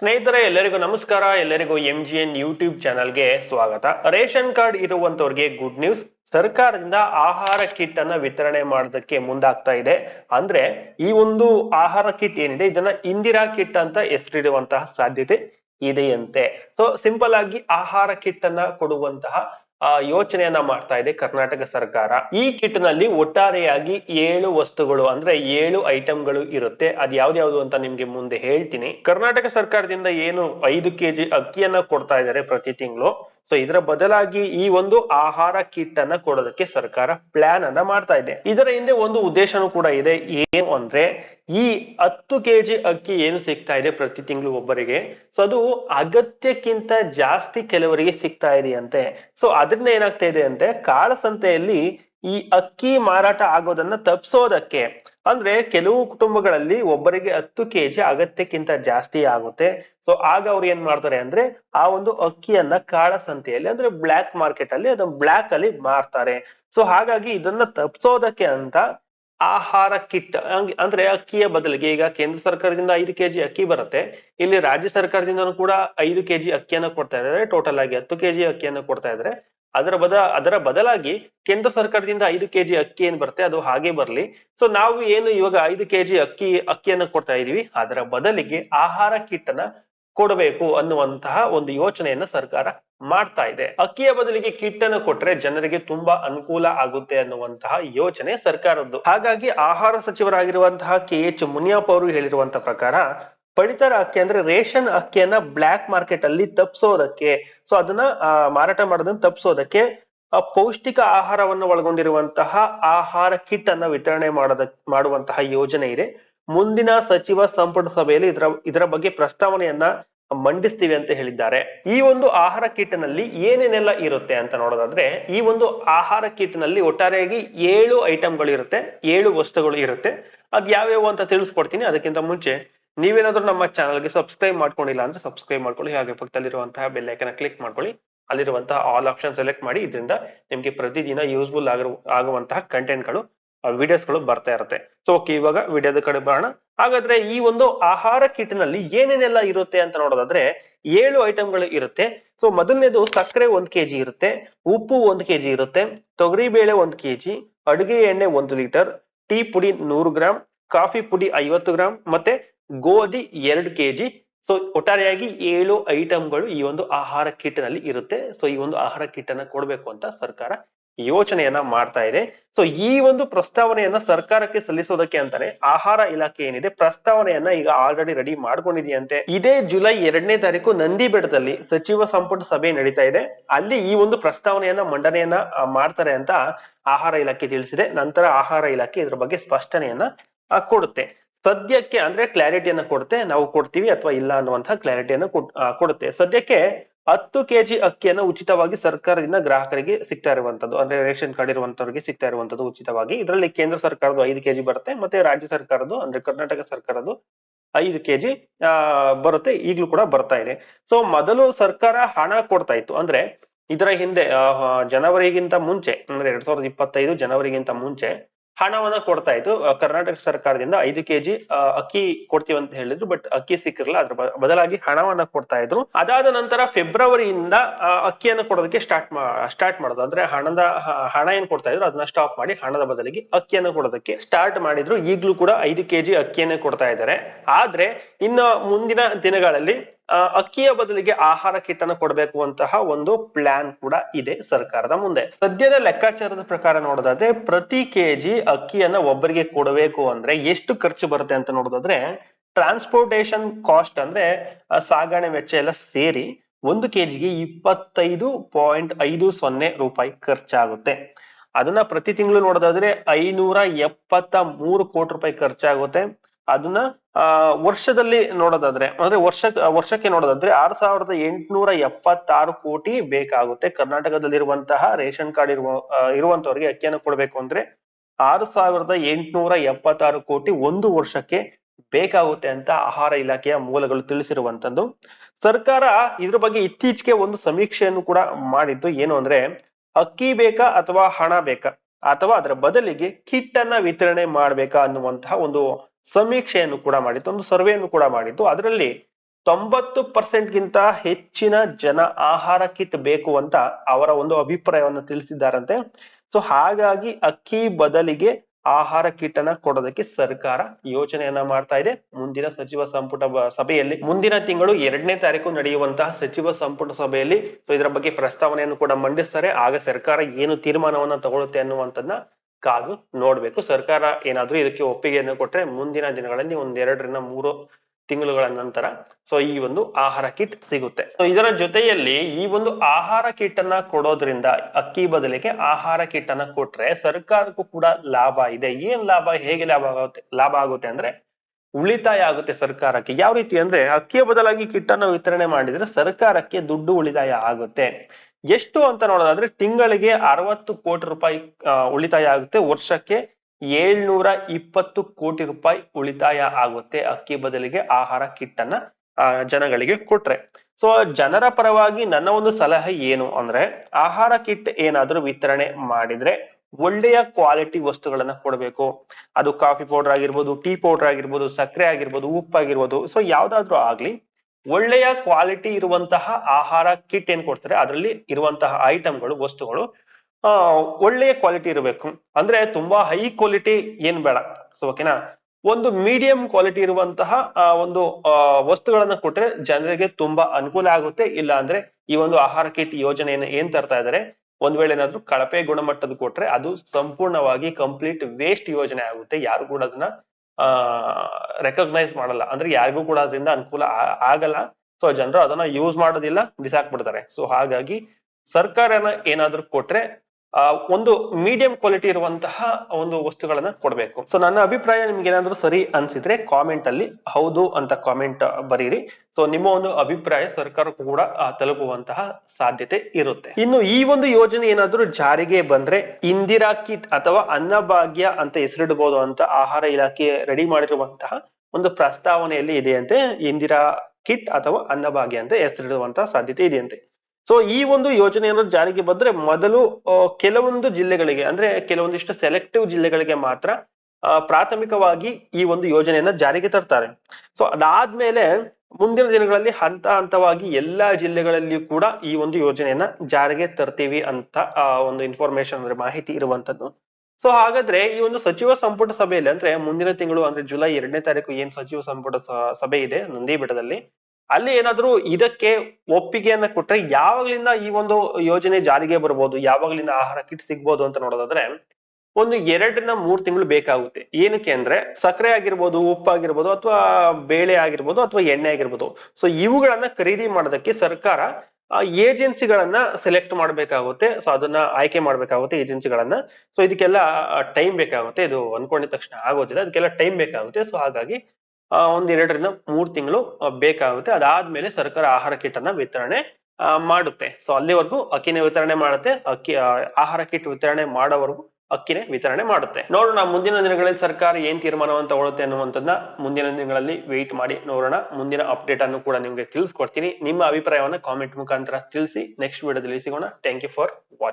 ಸ್ನೇಹಿತರೆ, ಎಲ್ಲರಿಗೂ ನಮಸ್ಕಾರ. ಎಲ್ಲರಿಗೂ ಎಂ ಜಿ ಎನ್ ಯೂಟ್ಯೂಬ್ ಚಾನಲ್ಗೆ ಸ್ವಾಗತ. ರೇಷನ್ ಕಾರ್ಡ್ ಇರುವಂತವ್ರಿಗೆ ಗುಡ್ ನ್ಯೂಸ್ ಸರ್ಕಾರದಿಂದ ಆಹಾರ ಕಿಟ್ ಅನ್ನ ವಿತರಣೆ ಮಾಡೋದಕ್ಕೆ ಮುಂದಾಗ್ತಾ ಇದೆ. ಅಂದ್ರೆ, ಈ ಒಂದು ಆಹಾರ ಕಿಟ್ ಏನಿದೆ, ಇದನ್ನ ಇಂದಿರಾ ಕಿಟ್ ಅಂತ ಹೆಸರಿಡುವಂತಹ ಸಾಧ್ಯತೆ ಇದೆಯಂತೆ. ಸೊ ಸಿಂಪಲ್ ಆಗಿ ಆಹಾರ ಕಿಟ್ ಅನ್ನ ಕೊಡುವಂತಹ ಯೋಚನೆಯನ್ನ ಮಾಡ್ತಾ ಇದೆ ಕರ್ನಾಟಕ ಸರ್ಕಾರ. ಈ ಕಿಟ್ನಲ್ಲಿ ಒಟ್ಟಾರೆಯಾಗಿ ಏಳು ವಸ್ತುಗಳು ಅಂದ್ರೆ ಏಳು ಐಟಂಗಳು ಇರುತ್ತೆ. ಅದ್ ಯಾವ್ದ್ಯಾವ್ದು ಅಂತ ನಿಮ್ಗೆ ಮುಂದೆ ಹೇಳ್ತೀನಿ. ಕರ್ನಾಟಕ ಸರ್ಕಾರದಿಂದ ಏನು ಐದು ಕೆಜಿ ಅಕ್ಕಿಯನ್ನ ಕೊಡ್ತಾ ಇದ್ದಾರೆ ಪ್ರತಿ ತಿಂಗಳು. ಸೊ ಇದರ ಬದಲಾಗಿ ಈ ಒಂದು ಆಹಾರ ಕಿಟ್ ಅನ್ನ ಕೊಡೋದಕ್ಕೆ ಸರ್ಕಾರ ಪ್ಲಾನ್ ಅನ್ನ ಮಾಡ್ತಾ ಇದೆ. ಇದರ ಹಿಂದೆ ಒಂದು ಉದ್ದೇಶನೂ ಕೂಡ ಇದೆ. ಏನು ಅಂದ್ರೆ, ಈ ಹತ್ತು ಕೆಜಿ ಅಕ್ಕಿ ಏನು ಸಿಗ್ತಾ ಇದೆ ಪ್ರತಿ ತಿಂಗಳು ಒಬ್ಬರಿಗೆ? ಸೊ ಅದು ಅಗತ್ಯಕ್ಕಿಂತ ಜಾಸ್ತಿ ಕೆಲವರಿಗೆ ಸಿಗ್ತಾ ಇದೆಯಂತೆ. ಸೊ ಅದನ್ನ ಏನಾಗ್ತಾ ಇದೆ ಅಂದ್ರೆ ಕಾಳಸಂತೆಯಲ್ಲಿ ಈ ಅಕ್ಕಿ ಮಾರಾಟ ಆಗೋದನ್ನ ತಪ್ಪಿಸೋದಕ್ಕೆ ಅಂದ್ರೆ ಕೆಲವು ಕುಟುಂಬಗಳಲ್ಲಿ ಒಬ್ಬರಿಗೆ ಹತ್ತು ಕೆಜಿ ಅಗತ್ಯಕ್ಕಿಂತ ಜಾಸ್ತಿ ಆಗುತ್ತೆ. ಸೊ ಆಗ ಅವ್ರು ಏನ್ ಮಾಡ್ತಾರೆ ಅಂದ್ರೆ ಆ ಒಂದು ಅಕ್ಕಿಯನ್ನ ಕಾಳಸಂತೆಯಲ್ಲಿ ಅಂದ್ರೆ ಬ್ಲ್ಯಾಕ್ ಮಾರ್ಕೆಟ್ ಅಲ್ಲಿ, ಅದನ್ನ ಬ್ಲ್ಯಾಕ್ ಅಲ್ಲಿ ಮಾರ್ತಾರೆ. ಸೊ ಹಾಗಾಗಿ ಇದನ್ನ ತಪ್ಪಿಸೋದಕ್ಕೆ ಅಂತ ಆಹಾರ ಕಿಟ್ ಅಂದ್ರೆ ಅಕ್ಕಿಯ ಬದಲಿಗೆ ಈಗ ಕೇಂದ್ರ ಸರ್ಕಾರದಿಂದ ಐದು ಕೆಜಿ ಅಕ್ಕಿ ಬರುತ್ತೆ. ಇಲ್ಲಿ ರಾಜ್ಯ ಸರ್ಕಾರದಿಂದನೂ ಕೂಡ ಐದು ಕೆಜಿ ಅಕ್ಕಿಯನ್ನ ಕೊಡ್ತಾ ಇದ್ದಾರೆ. ಟೋಟಲ್ ಆಗಿ ಹತ್ತು ಕೆಜಿ ಅಕ್ಕಿಯನ್ನ ಕೊಡ್ತಾ ಇದ್ದಾರೆ. ಅದರ ಬದ, ಅದರ ಬದಲಾಗಿ ಕೇಂದ್ರ ಸರ್ಕಾರದಿಂದ ಐದು ಕೆಜಿ ಅಕ್ಕಿ ಏನ್ ಬರುತ್ತೆ, ಅದು ಹಾಗೆ ಬರ್ಲಿ. ಸೊ ನಾವು ಏನು ಇವಾಗ ಐದು ಕೆಜಿ ಅಕ್ಕಿ, ಅಕ್ಕಿಯನ್ನು ಕೊಡ್ತಾ ಇದೀವಿ. ಅದರ ಬದಲಿಗೆ ಆಹಾರ ಕಿಟ್ ಅನ್ನ ಕೊಡಬೇಕು ಅನ್ನುವಂತಹ ಒಂದು ಯೋಚನೆಯನ್ನ ಸರ್ಕಾರ ಮಾಡ್ತಾ ಇದೆ. ಅಕ್ಕಿಯ ಬದಲಿಗೆ ಕಿಟ್ ಅನ್ನು ಕೊಟ್ರೆ ಜನರಿಗೆ ತುಂಬಾ ಅನುಕೂಲ ಆಗುತ್ತೆ ಅನ್ನುವಂತಹ ಯೋಚನೆ ಸರ್ಕಾರದ್ದು. ಹಾಗಾಗಿ ಆಹಾರ ಸಚಿವರಾಗಿರುವಂತಹ ಕೆ ಎಚ್ ಮುನಿಯಪ್ಪ ಅವರು ಹೇಳಿರುವಂತಹ ಪ್ರಕಾರ ಪಡಿತರ ಅಕ್ಕಿ ಅಂದ್ರೆ ರೇಷನ್ ಅಕ್ಕಿಯನ್ನ ಬ್ಲಾಕ್ ಮಾರ್ಕೆಟ್ ಅಲ್ಲಿ ತಪ್ಪಿಸೋದಕ್ಕೆ ಸೊ ಅದನ್ನ ಮಾರಾಟ ಮಾಡೋದನ್ನ ತಪ್ಪಿಸೋದಕ್ಕೆ ಪೌಷ್ಟಿಕ ಆಹಾರವನ್ನು ಒಳಗೊಂಡಿರುವಂತಹ ಆಹಾರ ಕಿಟ್ ಅನ್ನ ವಿತರಣೆ ಮಾಡೋದ, ಮಾಡುವಂತಹ ಯೋಜನೆ ಇದೆ. ಮುಂದಿನ ಸಚಿವ ಸಂಪುಟ ಸಭೆಯಲ್ಲಿ ಇದರ ಇದರ ಬಗ್ಗೆ ಪ್ರಸ್ತಾವನೆಯನ್ನ ಮಂಡಿಸ್ತೀವಿ ಅಂತ ಹೇಳಿದ್ದಾರೆ. ಈ ಒಂದು ಆಹಾರ ಕಿಟ್ನಲ್ಲಿ ಏನೇನೆಲ್ಲ ಇರುತ್ತೆ ಅಂತ ನೋಡೋದಾದ್ರೆ, ಈ ಒಂದು ಆಹಾರ ಕಿಟ್ನಲ್ಲಿ ಒಟ್ಟಾರೆಯಾಗಿ ಏಳು ಐಟಮ್ಗಳು ಇರುತ್ತೆ, ಏಳು ವಸ್ತುಗಳು ಇರುತ್ತೆ. ಅದ್ ಯಾವ್ಯಾವು ಅಂತ ತಿಳಿಸ್ಕೊಡ್ತೀನಿ. ಅದಕ್ಕಿಂತ ಮುಂಚೆ ನೀವೇನಾದ್ರೂ ನಮ್ಮ ಚಾನಲ್ಗೆ ಸಬ್ಸ್ಕ್ರೈಬ್ ಮಾಡ್ಕೊಂಡಿಲ್ಲ ಅಂದ್ರೆ ಸಬ್ಸ್ಕ್ರೈಬ್ ಮಾಡ್ಕೊಳ್ಳಿ. ಹಾಗೆ ಪಕ್ಕದಲ್ಲಿರುವಂತಹ ಬೆಲ್ ಐಕನ್ ಕ್ಲಿಕ್ ಮಾಡ್ಕೊಳ್ಳಿ. ಅಲ್ಲಿರುವಂತಹ ಆಲ್ ಆಪ್ಷನ್ ಸೆಲೆಕ್ಟ್ ಮಾಡಿ. ಇದರಿಂದ ನಿಮ್ಗೆ ಪ್ರತಿದಿನ ಯೂಸ್ಫುಲ್ ಆಗಿರುವ ಆಗುವಂತಹ ಕಂಟೆಂಟ್ಗಳು ವಿಡಿಯೋಸ್ಗಳು ಬರ್ತಾ ಇರುತ್ತೆ. ಸೊ ಓಕೆ ಇವಾಗ ವಿಡಿಯೋದ ಕಡೆ ಬರೋಣ. ಹಾಗಾದ್ರೆ ಈ ಒಂದು ಆಹಾರ ಕಿಟ್ನಲ್ಲಿ ಏನೇನೆಲ್ಲ ಇರುತ್ತೆ ಅಂತ ನೋಡೋದಾದ್ರೆ ಏಳು ಐಟಮ್ಗಳು ಇರುತ್ತೆ. ಸೊ ಮೊದಲನೇದು ಸಕ್ಕರೆ ಒಂದ್ ಕೆಜಿ ಇರುತ್ತೆ, ಉಪ್ಪು ಒಂದ್ ಕೆಜಿ ಇರುತ್ತೆ, ತೊಗರಿ ಬೇಳೆ ಒಂದ್ ಕೆಜಿ, ಅಡುಗೆ ಎಣ್ಣೆ ಒಂದು ಲೀಟರ್ ಟೀ ಪುಡಿ ನೂರು ಗ್ರಾಂ, ಕಾಫಿ ಪುಡಿ ಐವತ್ತು ಗ್ರಾಂ, ಮತ್ತೆ ಗೋಧಿ ಎರಡು ಕೆಜಿ. ಸೊ ಒಟ್ಟಾರೆಯಾಗಿ ಏಳು ಐಟಮ್ಗಳು ಈ ಒಂದು ಆಹಾರ ಕಿಟ್ನಲ್ಲಿ ಇರುತ್ತೆ. ಸೊ ಈ ಒಂದು ಆಹಾರ ಕಿಟ್ ಕೊಡಬೇಕು ಕೊಡ್ಬೇಕು ಅಂತ ಸರ್ಕಾರ ಯೋಚನೆಯನ್ನ ಮಾಡ್ತಾ ಇದೆ. ಸೊ ಈ ಒಂದು ಪ್ರಸ್ತಾವನೆಯನ್ನ ಸರ್ಕಾರಕ್ಕೆ ಸಲ್ಲಿಸೋದಕ್ಕೆ ಅಂತಾನೆ ಆಹಾರ ಇಲಾಖೆ ಏನಿದೆ, ಪ್ರಸ್ತಾವನೆಯನ್ನ ಈಗ ಆಲ್ರೆಡಿ ರೆಡಿ ಮಾಡ್ಕೊಂಡಿದೆಯಂತೆ. ಇದೇ ಜುಲೈ ಎರಡನೇ ತಾರೀಕು ನಂದಿ ಬೆಟ್ಟದಲ್ಲಿ ಸಚಿವ ಸಂಪುಟ ಸಭೆ ನಡೀತಾ ಇದೆ. ಅಲ್ಲಿ ಈ ಒಂದು ಪ್ರಸ್ತಾವನೆಯನ್ನ ಮಂಡನೆಯನ್ನ ಮಾಡ್ತಾರೆ ಅಂತ ಆಹಾರ ಇಲಾಖೆ ತಿಳಿಸಿದೆ. ನಂತರ ಆಹಾರ ಇಲಾಖೆ ಇದ್ರ ಬಗ್ಗೆ ಸ್ಪಷ್ಟನೆಯನ್ನ ಕೊಡುತ್ತೆ. ಸದ್ಯಕ್ಕೆ ಅಂದ್ರೆ ಕ್ಲಾರಿಟಿಯನ್ನು ಕೊಡುತ್ತೆ ನಾವು ಕೊಡ್ತೀವಿ ಅಥವಾ ಇಲ್ಲ ಅನ್ನುವಂತಹ ಕ್ಲಾರಿಟಿಯನ್ನು ಕೊಡ್- ಕೊಡುತ್ತೆ. ಸದ್ಯಕ್ಕೆ ಹತ್ತು ಕೆಜಿ ಅಕ್ಕಿಯನ್ನು ಉಚಿತವಾಗಿ ಸರ್ಕಾರದಿಂದ ಗ್ರಾಹಕರಿಗೆ ಸಿಗ್ತಾ ಇರುವಂತದ್ದು, ಅಂದ್ರೆ ರೇಷನ್ ಕಾರ್ಡ್ ಇರುವಂತವರಿಗೆ ಸಿಗ್ತಾ ಇರುವಂತದ್ದು ಉಚಿತವಾಗಿ. ಇದರಲ್ಲಿ ಕೇಂದ್ರ ಸರ್ಕಾರದ್ದು ಐದು ಕೆಜಿ ಬರುತ್ತೆ, ಮತ್ತೆ ರಾಜ್ಯ ಸರ್ಕಾರದ್ದು, ಅಂದ್ರೆ ಕರ್ನಾಟಕ ಸರ್ಕಾರದ್ದು ಐದು ಕೆಜಿ ಬರುತ್ತೆ, ಈಗ್ಲೂ ಕೂಡ ಬರ್ತಾ ಇದೆ. ಸೊ, ಮೊದಲು ಸರ್ಕಾರ ಹಣ ಕೊಡ್ತಾ ಇತ್ತು. ಅಂದ್ರೆ ಇದರ ಹಿಂದೆ ಜನವರಿಗಿಂತ ಮುಂಚೆ, ಅಂದ್ರೆ ಎರಡ್ ಸಾವಿರದ ಇಪ್ಪತ್ತೈದು ಜನವರಿಗಿಂತ ಮುಂಚೆ ಹಣವನ್ನ ಕೊಡ್ತಾ ಇತ್ತು. ಕರ್ನಾಟಕ ಸರ್ಕಾರದಿಂದ ಐದು ಕೆಜಿ ಅಕ್ಕಿ ಕೊಡ್ತೀವಿ ಅಂತ ಹೇಳಿದ್ರು ಬಟ್ ಅಕ್ಕಿ ಸಿಕ್ಕಿರಲ್ಲ ಅದ್ರ ಬದಲಾಗಿ ಹಣವನ್ನ ಕೊಡ್ತಾ ಇದ್ರು. ಅದಾದ ನಂತರ ಫೆಬ್ರವರಿಯಿಂದ ಅಕ್ಕಿಯನ್ನು ಕೊಡೋದಕ್ಕೆ ಸ್ಟಾರ್ಟ್ ಸ್ಟಾರ್ಟ್ ಮಾಡೋದು. ಅಂದ್ರೆ ಹಣದ ಹಣ ಏನ್ ಕೊಡ್ತಾ ಇದ್ರು ಅದನ್ನ ಸ್ಟಾಪ್ ಮಾಡಿ ಹಣದ ಬದಲಿಗೆ ಅಕ್ಕಿಯನ್ನು ಕೊಡೋದಕ್ಕೆ ಸ್ಟಾರ್ಟ್ ಮಾಡಿದ್ರು. ಈಗಲೂ ಕೂಡ ಐದು ಕೆಜಿ ಅಕ್ಕಿಯನ್ನೇ ಕೊಡ್ತಾ ಇದ್ದಾರೆ. ಆದ್ರೆ, ಇನ್ನು ಮುಂದಿನ ದಿನಗಳಲ್ಲಿ ಅಕ್ಕಿಯ ಬದಲಿಗೆ ಆಹಾರ ಕಿಟ್ ಅನ್ನು ಕೊಡಬೇಕು ಅಂತಹ ಒಂದು ಪ್ಲಾನ್ ಕೂಡ ಇದೆ ಸರ್ಕಾರದ ಮುಂದೆ. ಸದ್ಯದ ಲೆಕ್ಕಾಚಾರದ ಪ್ರಕಾರ ನೋಡೋದಾದ್ರೆ, ಪ್ರತಿ ಕೆಜಿ ಅಕ್ಕಿಯನ್ನ ಒಬ್ಬರಿಗೆ ಕೊಡಬೇಕು ಅಂದ್ರೆ ಎಷ್ಟು ಖರ್ಚು ಬರುತ್ತೆ ಅಂತ ನೋಡೋದಾದ್ರೆ ಟ್ರಾನ್ಸ್ಪೋರ್ಟೇಶನ್ ಕಾಸ್ಟ್ ಅಂದ್ರೆ ಸಾಗಾಣೆ ವೆಚ್ಚ ಎಲ್ಲ ಸೇರಿ ಒಂದು ಕೆಜಿಗೆ ಇಪ್ಪತ್ತೈದು ಪಾಯಿಂಟ್ ಐದು ಸೊನ್ನೆ ರೂಪಾಯಿ ಖರ್ಚಾಗುತ್ತೆ. ಅದನ್ನ ಪ್ರತಿ ತಿಂಗಳು ನೋಡೋದಾದ್ರೆ ಐನೂರ ಎಪ್ಪತ್ತ ಮೂರು ಕೋಟಿ ರೂಪಾಯಿ ಖರ್ಚಾಗುತ್ತೆ. ಅದನ್ನ ವರ್ಷದಲ್ಲಿ ನೋಡೋದಾದ್ರೆ, ಅಂದ್ರೆ ವರ್ಷ, ವರ್ಷಕ್ಕೆ ನೋಡೋದಾದ್ರೆ ಆರ್ ಸಾವಿರದ ಎಂಟುನೂರ ಎಪ್ಪತ್ತಾರು ಕೋಟಿ ಬೇಕಾಗುತ್ತೆ. ಕರ್ನಾಟಕದಲ್ಲಿರುವಂತಹ ರೇಷನ್ ಕಾರ್ಡ್ ಇರುವ ಇರುವಂತವ್ರಿಗೆ ಅಕ್ಕಿಯನ್ನು ಕೊಡ್ಬೇಕು ಅಂದ್ರೆ ಆರು ಸಾವಿರದ ಎಂಟುನೂರ ಎಪ್ಪತ್ತಾರು ಕೋಟಿ ಒಂದು ವರ್ಷಕ್ಕೆ ಬೇಕಾಗುತ್ತೆ ಅಂತ ಆಹಾರ ಇಲಾಖೆಯ ಮೂಲಗಳು ತಿಳಿಸಿರುವಂತದ್ದು. ಸರ್ಕಾರ ಇದ್ರ ಬಗ್ಗೆ ಇತ್ತೀಚೆಗೆ ಒಂದು ಸಮೀಕ್ಷೆಯನ್ನು ಕೂಡ ಮಾಡಿದ್ದು ಏನು ಅಂದ್ರೆ, ಅಕ್ಕಿ ಬೇಕಾ ಅಥವಾ ಹಣ ಬೇಕಾ? ಅಥವಾ ಅದರ ಬದಲಿಗೆ ಕಿಟ್ ಅನ್ನ ವಿತರಣೆ ಮಾಡ್ಬೇಕಾ ಅನ್ನುವಂತಹ ಒಂದು ಸಮೀಕ್ಷೆಯನ್ನು ಕೂಡ ಮಾಡಿತ್ತು, ಒಂದು ಸರ್ವೆಯನ್ನು ಕೂಡ ಮಾಡಿತ್ತು. ಅದರಲ್ಲಿ ತೊಂಬತ್ತು ಪರ್ಸೆಂಟ್ ಗಿಂತ ಹೆಚ್ಚಿನ ಜನ ಆಹಾರ ಕಿಟ್ ಬೇಕು ಅಂತ ಅವರ ಒಂದು ಅಭಿಪ್ರಾಯವನ್ನು ತಿಳಿಸಿದ್ದಾರಂತೆ. ಸೊ, ಹಾಗಾಗಿ ಅಕ್ಕಿ ಬದಲಿಗೆ ಆಹಾರ ಕಿಟ್ ಅನ್ನ ಕೊಡೋದಕ್ಕೆ ಸರ್ಕಾರ ಯೋಚನೆಯನ್ನ ಮಾಡ್ತಾ ಇದೆ. ಮುಂದಿನ ಸಚಿವ ಸಂಪುಟ ಸಭೆಯಲ್ಲಿ, ಮುಂದಿನ ತಿಂಗಳು ಎರಡನೇ ತಾರೀಕು ನಡೆಯುವಂತಹ ಸಚಿವ ಸಂಪುಟ ಸಭೆಯಲ್ಲಿ ಇದರ ಬಗ್ಗೆ ಪ್ರಸ್ತಾವನೆಯನ್ನು ಕೂಡ ಮಂಡಿಸ್ತಾರೆ. ಆಗ ಸರ್ಕಾರ ಏನು ತೀರ್ಮಾನವನ್ನ ತಗೊಳುತ್ತೆ ಅನ್ನುವಂಥದ್ದನ್ನ ಕಾದು ನೋಡ್ಬೇಕು. ಸರ್ಕಾರ ಏನಾದ್ರೂ ಇದಕ್ಕೆ ಒಪ್ಪಿಗೆಯನ್ನು ಕೊಟ್ರೆ ಮುಂದಿನ ದಿನಗಳಲ್ಲಿ ಒಂದ್ ಎರಡರಿಂದ ಮೂರು ತಿಂಗಳುಗಳ ನಂತರ ಸೊ ಈ ಒಂದು ಆಹಾರ ಕಿಟ್ ಸಿಗುತ್ತೆ. ಸೊ ಇದರ ಜೊತೆಯಲ್ಲಿ ಈ ಒಂದು ಆಹಾರ ಕಿಟ್ ಅನ್ನ ಕೊಡೋದ್ರಿಂದ ಅಕ್ಕಿ ಬದಲಿಗೆ ಆಹಾರ ಕಿಟ್ ಅನ್ನ ಕೊಟ್ರೆ ಸರ್ಕಾರಕ್ಕೂ ಕೂಡ ಲಾಭ ಇದೆ. ಏನ್ ಲಾಭ, ಹೇಗೆ ಲಾಭ ಆಗುತ್ತೆ ಲಾಭ ಆಗುತ್ತೆ ಅಂದ್ರೆ ಉಳಿತಾಯ ಆಗುತ್ತೆ ಸರ್ಕಾರಕ್ಕೆ. ಯಾವ ರೀತಿ ಅಂದ್ರೆ ಅಕ್ಕಿಯ ಬದಲಾಗಿ ಕಿಟ್ ಅನ್ನ ವಿತರಣೆ ಮಾಡಿದ್ರೆ ಸರ್ಕಾರಕ್ಕೆ ದುಡ್ಡು ಉಳಿತಾಯ ಆಗುತ್ತೆ. ಎಷ್ಟು ಅಂತ ನೋಡೋದಾದ್ರೆ ತಿಂಗಳಿಗೆ ಅರವತ್ತು ಕೋಟಿ ರೂಪಾಯಿ ಉಳಿತಾಯ ಆಗುತ್ತೆ. ವರ್ಷಕ್ಕೆ ಏಳ್ನೂರ ಇಪ್ಪತ್ತು ಕೋಟಿ ರೂಪಾಯಿ ಉಳಿತಾಯ ಆಗುತ್ತೆ ಅಕ್ಕಿ ಬದಲಿಗೆ ಆಹಾರ ಕಿಟ್ ಅನ್ನ ಜನಗಳಿಗೆ ಕೊಟ್ರೆ. ಸೊ ಜನರ ಪರವಾಗಿ ನನ್ನ ಒಂದು ಸಲಹೆ ಏನು ಅಂದ್ರೆ, ಆಹಾರ ಕಿಟ್ ಏನಾದ್ರೂ ವಿತರಣೆ ಮಾಡಿದ್ರೆ ಒಳ್ಳೆಯ ಕ್ವಾಲಿಟಿ ವಸ್ತುಗಳನ್ನ ಕೊಡಬೇಕು. ಅದು ಕಾಫಿ ಪೌಡರ್ ಆಗಿರ್ಬೋದು, ಟೀ ಪೌಡರ್ ಆಗಿರ್ಬೋದು, ಸಕ್ಕರೆ ಆಗಿರ್ಬೋದು, ಉಪ್ಪಾಗಿರ್ಬೋದು. ಸೊ ಯಾವ್ದಾದ್ರು ಆಗ್ಲಿ ಒಳ್ಳೆಯ ಕ್ವಾಲಿಟಿ ಇರುವಂತಹ ಆಹಾರ ಕಿಟ್ ಏನ್ ಕೊಡ್ತಾರೆ? ಅದರಲ್ಲಿ ಇರುವಂತಹ ಐಟಮ್ಗಳು ವಸ್ತುಗಳು, ಆ, ಒಳ್ಳೆಯ ಕ್ವಾಲಿಟಿ ಇರಬೇಕು. ಅಂದ್ರೆ ತುಂಬಾ ಹೈ ಕ್ವಾಲಿಟಿ ಏನ್ ಬೇಡ. ಸೊ ಓಕೆನಾ ಒಂದು ಮೀಡಿಯಂ ಕ್ವಾಲಿಟಿ ಇರುವಂತಹ ಒಂದು ವಸ್ತುಗಳನ್ನ ಕೊಟ್ರೆ ಜನರಿಗೆ ತುಂಬಾ ಅನುಕೂಲ ಆಗುತ್ತೆ. ಇಲ್ಲ ಅಂದ್ರೆ ಈ ಒಂದು ಆಹಾರ ಕಿಟ್ ಯೋಜನೆಯನ್ನು ಏನ್ ತರ್ತಾ ಇದಾರೆ? ಒಂದ್ ವೇಳೆ ಏನಾದ್ರೂ ಕಳಪೆ ಗುಣಮಟ್ಟದ ಕೊಟ್ರೆ ಅದು ಸಂಪೂರ್ಣವಾಗಿ ಕಂಪ್ಲೀಟ್ ವೇಸ್ಟ್ ಯೋಜನೆ ಆಗುತ್ತೆ. ಯಾರು ಕೂಡ ಅದನ್ನ ರೆಕಗ್ನೈಸ್ ಮಾಡಲ್ಲ. ಅಂದ್ರೆ ಯಾರಿಗೂ ಕೂಡ ಅದರಿಂದ ಅನುಕೂಲ ಆಗಲ್ಲ. ಸೊ ಜನರು ಅದನ್ನ ಯೂಸ್ ಮಾಡೋದಿಲ್ಲ, ಬಿಸಾಕ್ಬಿಡ್ತಾರೆ. ಸೊ ಹಾಗಾಗಿ ಸರ್ಕಾರನ ಏನಾದ್ರೂ ಕೊಟ್ರೆ ಒಂದು ಮೀಡಿಯಂ ಕ್ವಾಲಿಟಿ ಇರುವಂತಹ ಒಂದು ವಸ್ತುಗಳನ್ನ ಕೊಡ್ಬೇಕು. ಸೊ ನನ್ನ ಅಭಿಪ್ರಾಯ ನಿಮ್ಗೆ ಏನಾದ್ರು ಸರಿ ಅನ್ಸಿದ್ರೆ ಕಾಮೆಂಟ್ ಅಲ್ಲಿ ಹೌದು ಅಂತ ಕಾಮೆಂಟ್ ಬರೀರಿ. ಸೊ ನಿಮ್ಮ ಒಂದು ಅಭಿಪ್ರಾಯ ಸರ್ಕಾರಕ್ಕೂ ಕೂಡ ಆ, ತಲುಪುವಂತಹ ಸಾಧ್ಯತೆ ಇರುತ್ತೆ. ಇನ್ನು ಈ ಒಂದು ಯೋಜನೆ ಏನಾದ್ರೂ ಜಾರಿಗೆ ಬಂದ್ರೆ ಇಂದಿರಾ ಕಿಟ್ ಅಥವಾ ಅನ್ನಭಾಗ್ಯ ಅಂತ ಹೆಸರಿಡಬಹುದು ಅಂತ ಆಹಾರ ಇಲಾಖೆ ರೆಡಿ ಮಾಡಿರುವಂತಹ ಒಂದು ಪ್ರಸ್ತಾವನೆಯಲ್ಲಿ ಇದೆಯಂತೆ. ಇಂದಿರಾ ಕಿಟ್ ಅಥವಾ ಅನ್ನಭಾಗ್ಯ ಅಂತ ಹೆಸರಿಡುವಂತಹ ಸಾಧ್ಯತೆ ಇದೆಯಂತೆ. ಸೊ ಈ ಒಂದು ಯೋಜನೆ ಅನ್ನೋದು ಜಾರಿಗೆ ಬಂದ್ರೆ ಮೊದಲು ಕೆಲವೊಂದು ಜಿಲ್ಲೆಗಳಿಗೆ, ಅಂದ್ರೆ ಕೆಲವೊಂದಿಷ್ಟು ಸೆಲೆಕ್ಟಿವ್ ಜಿಲ್ಲೆಗಳಿಗೆ ಮಾತ್ರ ಪ್ರಾಥಮಿಕವಾಗಿ ಈ ಒಂದು ಯೋಜನೆಯನ್ನ ಜಾರಿಗೆ ತರ್ತಾರೆ. ಸೊ ಅದಾದ್ಮೇಲೆ ಮುಂದಿನ ದಿನಗಳಲ್ಲಿ ಹಂತ ಹಂತವಾಗಿ ಎಲ್ಲಾ ಜಿಲ್ಲೆಗಳಲ್ಲಿಯೂ ಕೂಡ ಈ ಒಂದು ಯೋಜನೆಯನ್ನ ಜಾರಿಗೆ ತರ್ತೀವಿ ಅಂತ ಒಂದು ಇನ್ಫಾರ್ಮೇಶನ್ ಅಂದ್ರೆ ಮಾಹಿತಿ ಇರುವಂತದ್ದು. ಸೊ ಹಾಗಾದ್ರೆ ಈ ಒಂದು ಸಚಿವ ಸಂಪುಟ ಸಭೆಯಲ್ಲಿ, ಅಂದ್ರೆ ಮುಂದಿನ ತಿಂಗಳು, ಅಂದ್ರೆ ಜುಲೈ ಎರಡನೇ ತಾರೀಕು ಏನ್ ಸಚಿವ ಸಂಪುಟ ಸಭೆ ಇದೆ ನಂದಿ ಬೆಟ್ಟದಲ್ಲಿ ಅಲ್ಲಿ ಏನಾದ್ರೂ ಇದಕ್ಕೆ ಒಪ್ಪಿಗೆಯನ್ನ ಕೊಟ್ರೆ ಯಾವಾಗ್ಲಿಂದ ಈ ಒಂದು ಯೋಜನೆ ಜಾರಿಗೆ ಬರ್ಬೋದು, ಯಾವಾಗ್ಲಿಂದ ಆಹಾರ ಕಿಟ್ ಸಿಗ್ಬೋದು ಅಂತ ನೋಡೋದಾದ್ರೆ, ಒಂದು ಎರಡರಿಂದ ಮೂರ್ ತಿಂಗಳು ಬೇಕಾಗುತ್ತೆ. ಏನಕ್ಕೆ ಅಂದ್ರೆ ಸಕ್ಕರೆ ಆಗಿರ್ಬೋದು ಉಪ್ಪಾಗಿರ್ಬೋದು ಅಥವಾ ಬೇಳೆ ಆಗಿರ್ಬೋದು ಅಥವಾ ಎಣ್ಣೆ ಆಗಿರ್ಬೋದು. ಸೊ ಇವುಗಳನ್ನ ಖರೀದಿ ಮಾಡೋದಕ್ಕೆ ಸರ್ಕಾರ ಏಜೆನ್ಸಿಗಳನ್ನ ಸೆಲೆಕ್ಟ್ ಮಾಡ್ಬೇಕಾಗುತ್ತೆ. ಸೊ ಅದನ್ನ ಆಯ್ಕೆ ಮಾಡ್ಬೇಕಾಗುತ್ತೆ ಏಜೆನ್ಸಿಗಳನ್ನ. ಸೊ ಇದಕ್ಕೆಲ್ಲ ಟೈಮ್ ಬೇಕಾಗುತ್ತೆ. ಇದು ಅನ್ಕೊಂಡಿದ ತಕ್ಷಣ ಆಗೋದಿಲ್ಲ. ಅದಕ್ಕೆಲ್ಲ ಟೈಮ್ ಬೇಕಾಗುತ್ತೆ. ಸೊ ಹಾಗಾಗಿ ಒಂದ್ ಎರಡರಿಂದ ಮೂರ್ ತಿಂಗಳು ಬೇಕಾಗುತ್ತೆ. ಅದಾದ್ಮೇಲೆ ಸರ್ಕಾರ ಆಹಾರ ಕಿಟ್ ಅನ್ನ ವಿತರಣೆ ಮಾಡುತ್ತೆ. ಸೊ ಅಲ್ಲಿವರೆಗೂ ಅಕ್ಕಿನೇ ವಿತರಣೆ ಮಾಡುತ್ತೆ. ಅಕ್ಕಿ ಆಹಾರ ಕಿಟ್ ವಿತರಣೆ ಮಾಡೋವರೆಗೂ ಅಕ್ಕಿನೇ ವಿತರಣೆ ಮಾಡುತ್ತೆ. ನೋಡೋಣ, ಮುಂದಿನ ದಿನಗಳಲ್ಲಿ ಸರ್ಕಾರ ಏನ್ ತೀರ್ಮಾನವನ್ನು ತಗೊಳುತ್ತೆ ಅನ್ನುವಂಥದ್ದನ್ನ ಮುಂದಿನ ದಿನಗಳಲ್ಲಿ ವೆಯ್ಟ್ ಮಾಡಿ ನೋಡೋಣ. ಮುಂದಿನ ಅಪ್ಡೇಟ್ ಅನ್ನು ಕೂಡ ನಿಮ್ಗೆ ತಿಳಿಸ್ಕೊಡ್ತೀನಿ. ನಿಮ್ಮ ಅಭಿಪ್ರಾಯವನ್ನು ಕಾಮೆಂಟ್ ಮುಖಾಂತರ ತಿಳಿಸಿ ನೆಕ್ಸ್ಟ್ ವಿಡಿಯೋದಲ್ಲಿ ಸಿಗೋಣ ಥ್ಯಾಂಕ್ ಯು ಫಾರ್ ವಾಚಿಂಗ್